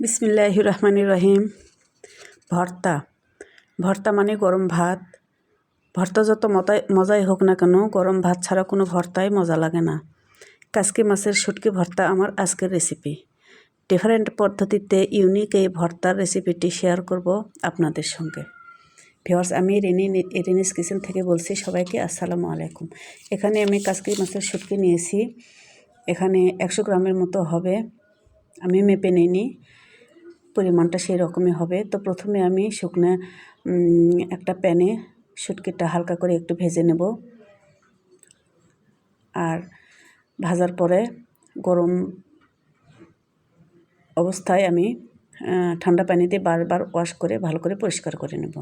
বিসমিল্লাহ রহমান রহিম। ভর্তা। ভর্তা মানে গরম ভাত। ভর্তা যত মতাই মজাই হোক না কেন, গরম ভাত ছাড়া কোনো ভর্তাই মজা লাগে না। কাসকি মাছের শুটকি ভর্তা আমার আজকের রেসিপি ডিফারেন্ট পদ্ধতিতে ইউনিক এই ভর্তার রেসিপিটি শেয়ার করব আপনাদের সঙ্গে। ভিওয়ার্স আমি রেনি রেনিস কিচেন থেকে বলছি, সবাইকে আসসালামু আলাইকুম। এখানে আমি কাসকি মাছের শুটকি নিয়েছি। এখানে একশো গ্রামের মতো হবে। আমি মেপে নিইনি। পরিমাণটা সেই রকমই হবে। তো প্রথমে আমি শুকনো একটা প্যানে শুটকিটা হালকা করে একটু ভেজে নেব। আর ভাজার পরে গরম অবস্থায় আমি ঠান্ডা পানিতে বারবার ওয়াশ করে ভালো করে পরিষ্কার করে নেব।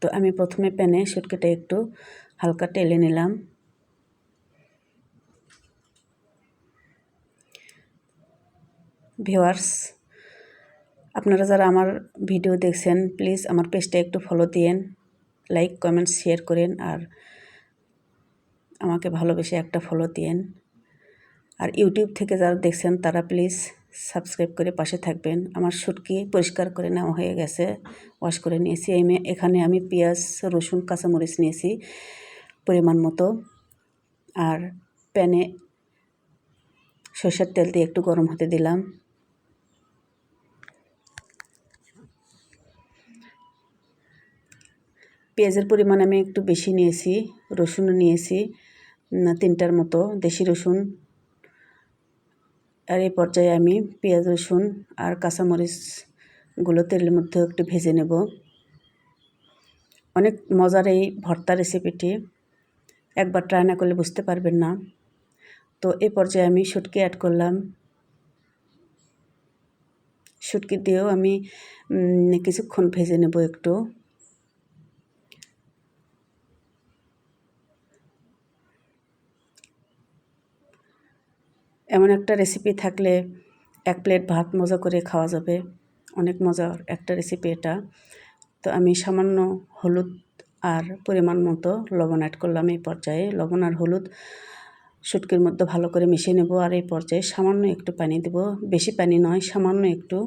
তো আমি প্রথমে প্যানে শুটকিটা একটু হালকা টেলে নিলাম। ভিওয়ার্স আপনারা যারা আমার ভিডিও দেখছেন, প্লিজ আমার পেজটা একটু ফলো দিয়েন লাইক কমেন্ট শেয়ার করেন আর আমাকে ভালোবেসে একটা ফলো দিয়েন। আর ইউটিউব থেকে যারা দেখছেন, তারা প্লিজ সাবস্ক্রাইব করে পাশে থাকবেন। আমার শুটকি পরিষ্কার করে নেওয়া হয়ে গেছে ওয়াশ করে নিয়েছি। এমে এখানে আমি পেঁয়াজ, রসুন, কাঁচামরিচ নিয়েছি পরিমাণ মতো। আর প্যানে সরষের তেল দিয়ে একটু গরম হতে দিলাম। পেঁয়াজের পরিমাণ আমি একটু বেশি নিয়েছি, রসুনও নিয়েছি তিনটার মতো, দেশি রসুন। আর এই পর্যায়ে আমি পেঁয়াজ, রসুন আর কাঁচামরিচগুলো তেলের মধ্যে একটু ভেজে নেব। অনেক মজার এই ভর্তা রেসিপিটি একবার ট্রাই না করলে বুঝতে পারবেন না। তো এই পর্যায়ে আমি শুটকি অ্যাড করলাম। শুটকি দিয়েও আমি কিছুক্ষণ ভেজে নেব একটু। এমন একটা রেসিপি থাকলে এক প্লেট ভাত মজা করে খাওয়া যাবে। অনেক মজার একটা রেসিপি এটা। তো আমি সামান্য হলুদ আর পরিমাণ মতো লবণ অ্যাড করলাম এই পর্যায়ে। লবণ আর হলুদ শুটকির মধ্যে ভালো করে মিশিয়ে নেব আর এই পর্যায়ে সামান্য একটু পানি দেব। বেশি পানি নয়, সামান্য একটু।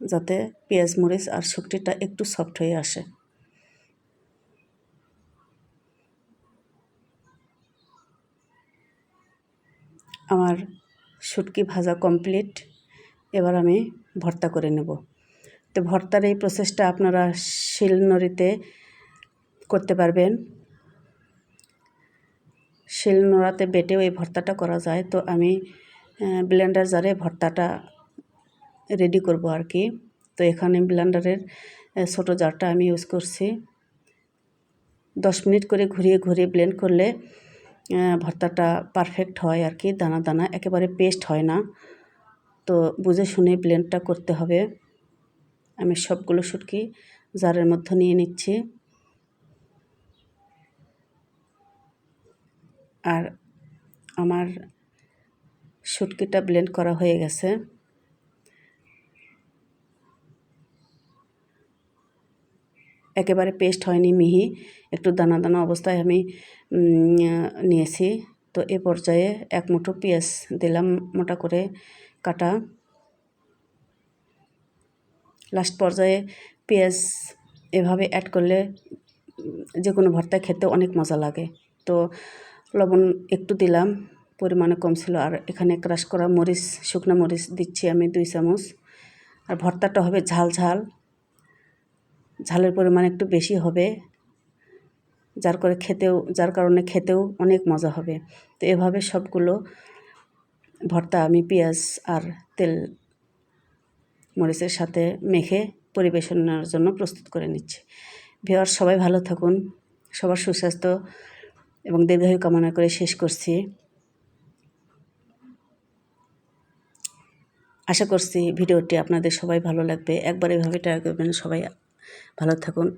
যাতে পেঁয়াজ, মরিচ আর শুটকিটা একটু সফট হয়ে আসে। আমার শুটকি ভাজা কমপ্লিট এবার আমি ভর্তা করে নেব। তো ভর্তার এই প্রসেসটা আপনারা শিলনড়িতে করতে পারবেন। শিলনোড়াতে বেটেও এই ভর্তাটা করা যায়। তো আমি ব্লেন্ডার জারে ভর্তাটা রেডি করব আর কি। তো এখানে ব্লেন্ডারের ছোটো জারটা আমি ইউজ করছি। দশ মিনিট করে ঘুরিয়ে ঘুরিয়ে ব্লেন্ড করলে ভর্তাটা পারফেক্ট হয় আর কি, দানা দানা, একেবারে পেস্ট হয় না। তো বুঝে শুনে ব্লেন্ডটা করতে হবে। আমি সবগুলো শুটকি জারের মধ্যে নিয়ে নিচ্ছি। আর আমার শুটকিটা ব্লেন্ড করা হয়ে গেছে। একেবারে পেস্ট হয়নি, মিহি। একটু দানা দানা অবস্থায় আমি নিয়েছি। তো এ পর্যায়ে এক মুঠো পেঁয়াজ দিলাম মোটা করে কাটা। লাস্ট পর্যায়ে পেঁয়াজ এভাবে অ্যাড করলে, যে কোনো ভর্তা খেতে অনেক মজা লাগে। তো লবণ একটু দিলাম, পরিমাণে কম ছিল। আর এখানে ক্রাশ করা মরিচ, শুকনো মরিচ দিচ্ছি আমি দুই চামচ। আর ভর্তাটা হবে ঝাল ঝাল। ঝালের পরিমাণ একটু বেশি হবে, যার করে খেতেও, যার কারণে খেতেও অনেক মজা হবে। তো এভাবে সবগুলো ভর্তা, আমি পেঁয়াজ আর তেল মরিচের সাথে মেখে পরিবেশনের জন্য প্রস্তুত করে নিচ্ছি। ভিওর সবাই ভালো থাকুন, সবার সুস্বাস্থ্য এবং দীর্ঘায়ু কামনা করে শেষ করছি। আশা করছি ভিডিওটি আপনাদের সবাই ভালো লাগবে। একবার এভাবে ট্রাই করবেন, সবাই ভালো থাকুন।